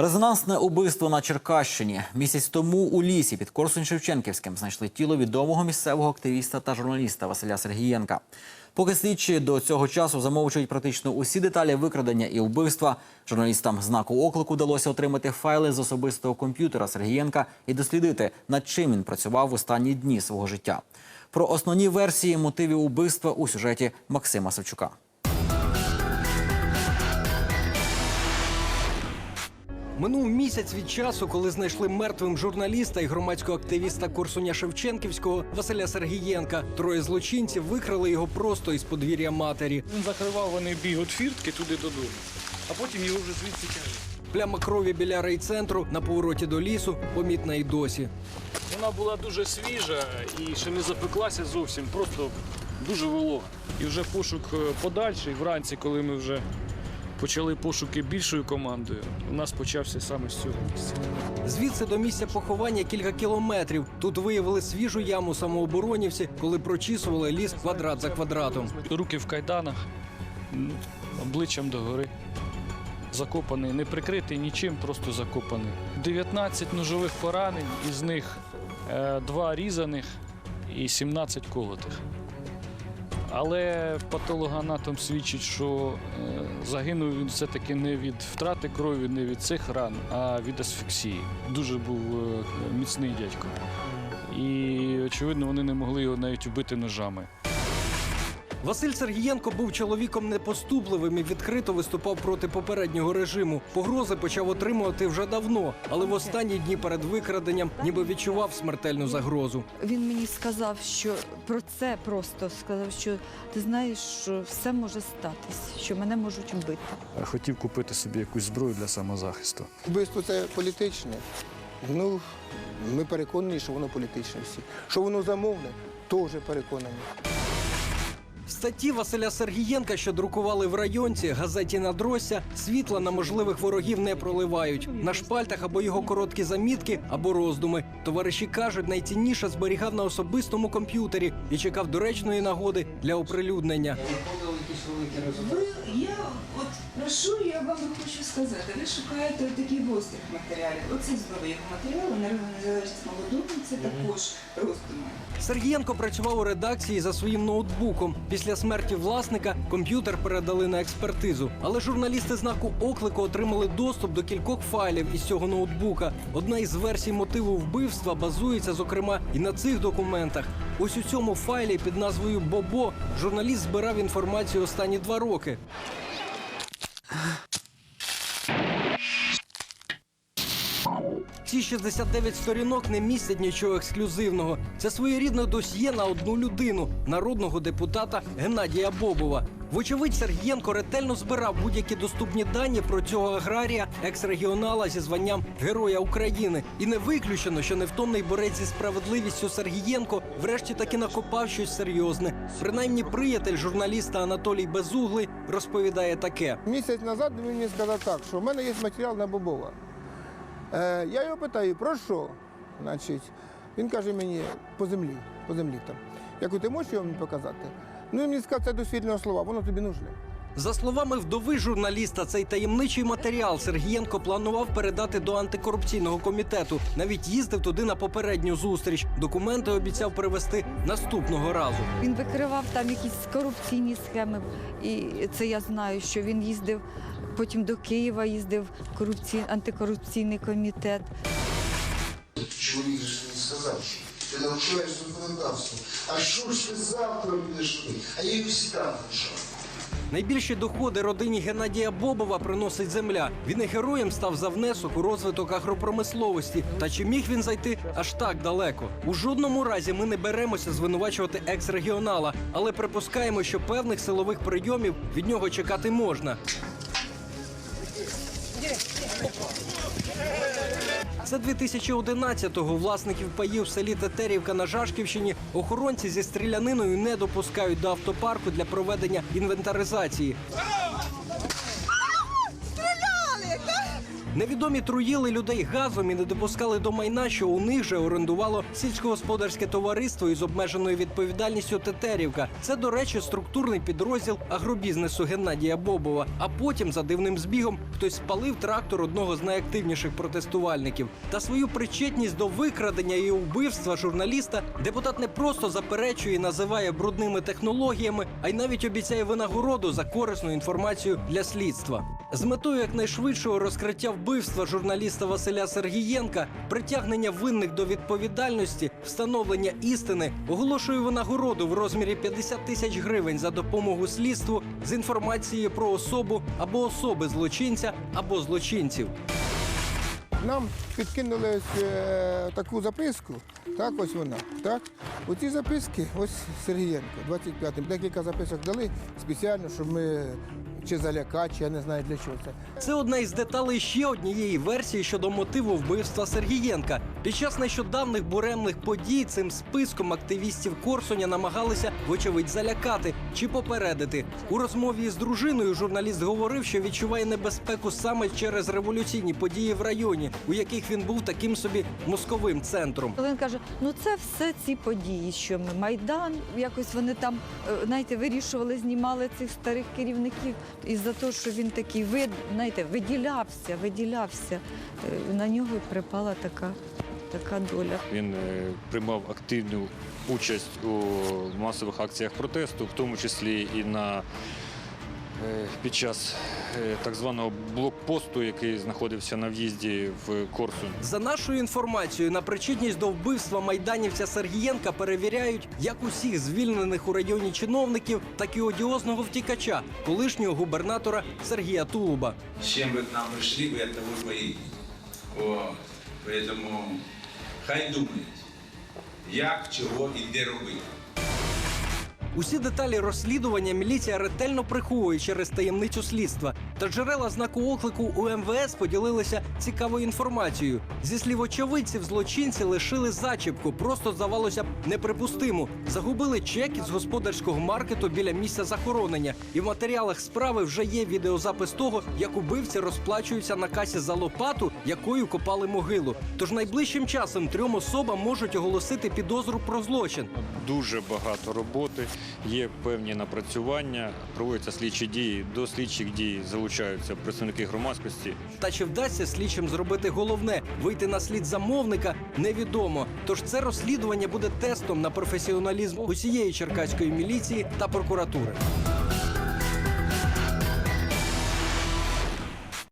Резонансне убивство на Черкащині. Місяць тому у лісі під Корсунь Шевченківським знайшли тіло відомого місцевого активіста та журналіста Василя Сергієнка. Поки слідчі до цього часу замовчують практично усі деталі викрадення і вбивства. Журналістам знаку оклику вдалося отримати файли з особистого комп'ютера Сергієнка і дослідити, над чим він працював в останні дні свого життя. Про основні версії мотивів убивства у сюжеті Максима Савчука. Минув місяць від часу, коли знайшли мертвим журналіста і громадського активіста Корсуня Шевченківського Василя Сергієнка. Троє злочинців викрали його просто із подвір'я матері. Він закривав, вони біг від фіртки туди додому, а потім його вже звідси тягли. Пляма крові біля райцентру на повороті до лісу помітна й досі. Вона була дуже свіжа і ще не запеклася зовсім, просто дуже волога. І вже пошук е, подальший вранці, коли ми вже почали пошуки більшою командою, у нас почався саме з цього місця. Звідси до місця поховання кілька кілометрів. Тут виявили свіжу яму самооборонівці, коли прочісували ліс квадрат за квадратом. Руки в кайданах, обличчям догори. Закопаний, не прикритий нічим, просто закопаний. 19 ножових поранень, із них е, два різаних і 17 колотих. Але патологоанатом свідчить, що е, загинув він все-таки не від втрати крові, не від цих ран, а від асфіксії. Дуже був е, міцний дядько. І, очевидно, вони не могли його навіть вбити ножами. Василь Сергієнко був чоловіком непоступливим і відкрито виступав проти попереднього режиму. Погрози почав отримувати вже давно, але в останні дні перед викраденням ніби відчував смертельну загрозу. Він мені сказав, що про це просто сказав, що ти знаєш, що все може статись, що мене можуть вбити. хотів купити собі якусь зброю для самозахисту. Вбивство це політичне. Ну, ми переконані, що воно політичне всі. Що воно замовне, теж переконані. Статті Василя Сергієнка, що друкували в районці, газеті «Надросся», світла на можливих ворогів не проливають. На шпальтах або його короткі замітки, або роздуми. Товариші кажуть, найцінніше зберігав на особистому комп'ютері і чекав доречної нагоди для оприлюднення. Ви, я от прошу, я вам хочу сказати, ви шукаєте таких гострих матеріалів. Оце з нових матеріалу, незалежність молодому, це також роздуми. Сергієнко працював у редакції за своїм ноутбуком. Після смерті власника комп'ютер передали на експертизу. Але журналісти знаку оклику отримали доступ до кількох файлів із цього ноутбука. Одна із версій мотиву вбивства базується, зокрема, і на цих документах. Ось у цьому файлі під назвою Бобо журналіст збирав інформацію останні два роки. Ці 69 сторінок не містять нічого ексклюзивного. Це своєрідне досьє на одну людину народного депутата Геннадія Бобова. Вочевидь, Сергієнко ретельно збирав будь-які доступні дані про цього аграрія, екс-регіонала зі званням Героя України. І не виключено, що невтомний борець зі справедливістю Сергієнко врешті таки накопав щось серйозне. Принаймні, приятель журналіста Анатолій Безуглий розповідає таке. Місяць назад він мені сказав так, що в мене є матеріал на Бобова. Е, я його питаю, про що? Значить, він каже мені по землі, по землі там. Я кажу, ти можеш його мені показати? Ну, він мені сказав, це дослідне слова, воно тобі нужне. За словами вдови журналіста, цей таємничий матеріал Сергієнко планував передати до антикорупційного комітету. Навіть їздив туди на попередню зустріч. Документи обіцяв привезти наступного разу. Він викривав там якісь корупційні схеми, і це я знаю, що він їздив потім до Києва, їздив в корупцій... антикорупційний комітет. Чоловік же мені сказав, що ти навчаєш законодавство. А що ж ти завтра будеш робити? А я всі там знайшов. Найбільші доходи родині Геннадія Бобова приносить земля. Він і героєм став за внесок у розвиток агропромисловості. Та чи міг він зайти аж так далеко? У жодному разі ми не беремося звинувачувати екс-регіонала, але припускаємо, що певних силових прийомів від нього чекати можна. Це 2011-го власників паїв в селі Тетерівка на Жашківщині охоронці зі стріляниною не допускають до автопарку для проведення інвентаризації. Невідомі труїли людей газом і не допускали до майна, що у них же орендувало сільськогосподарське товариство із обмеженою відповідальністю Тетерівка. Це, до речі, структурний підрозділ агробізнесу Геннадія Бобова. А потім, за дивним збігом, хтось спалив трактор одного з найактивніших протестувальників. Та свою причетність до викрадення і вбивства журналіста депутат не просто заперечує і називає брудними технологіями, а й навіть обіцяє винагороду за корисну інформацію для слідства. З метою якнайшвидшого розкриття вбивства журналіста Василя Сергієнка, притягнення винних до відповідальності, встановлення істини, оголошує винагороду в розмірі 50 тисяч гривень за допомогу слідству з інформацією про особу або особи злочинця або злочинців. Нам підкинули е, таку записку. Так, ось вона. Так? Оці записки, ось Сергієнко, 25-м. Декілька записок дали спеціально, щоб ми чи залякати, чи я не знаю для чого це. Це одна із деталей ще однієї версії щодо мотиву вбивства Сергієнка. Під час нещодавних буремних подій цим списком активістів Корсуня намагалися, вочевидь, залякати чи попередити. У розмові із дружиною журналіст говорив, що відчуває небезпеку саме через революційні події в районі, у яких він був таким собі мозковим центром. Він каже: ну це все ці події, що ми Майдан, якось вони там, е, знаєте, вирішували, знімали цих старих керівників. І за те, що він такий вид, знаєте, виділявся, виділявся. е, На нього припала така, така доля. Він е, приймав активну участь у масових акціях протесту, в тому числі і на е, під час е, так званого блокпосту, який знаходився на в'їзді в Корсунь. За нашою інформацією, на причетність до вбивства майданівця Сергієнка перевіряють як усіх звільнених у районі чиновників, так і одіозного втікача, колишнього губернатора Сергія Тулуба. С чем вы к нам пришли, вы этого и поедете. Вот. Поэтому хай думають, як, чого і де робити. Усі деталі розслідування міліція ретельно приховує через таємницю слідства. Та джерела знаку оклику у МВС поділилися цікавою інформацією. Зі слів очевидців, злочинці лишили зачіпку, просто здавалося б неприпустимо. Загубили чек із господарського маркету біля місця захоронення. І в матеріалах справи вже є відеозапис того, як убивці розплачуються на касі за лопату, якою копали могилу. Тож найближчим часом трьом особам можуть оголосити підозру про злочин. Дуже багато роботи, є певні напрацювання, проводяться слідчі дії. До слідчих дій залучаються представники громадськості. Та чи вдасться слідчим зробити головне вийти на слід замовника, невідомо. Тож це розслідування буде тестом на професіоналізм усієї черкаської міліції та прокуратури.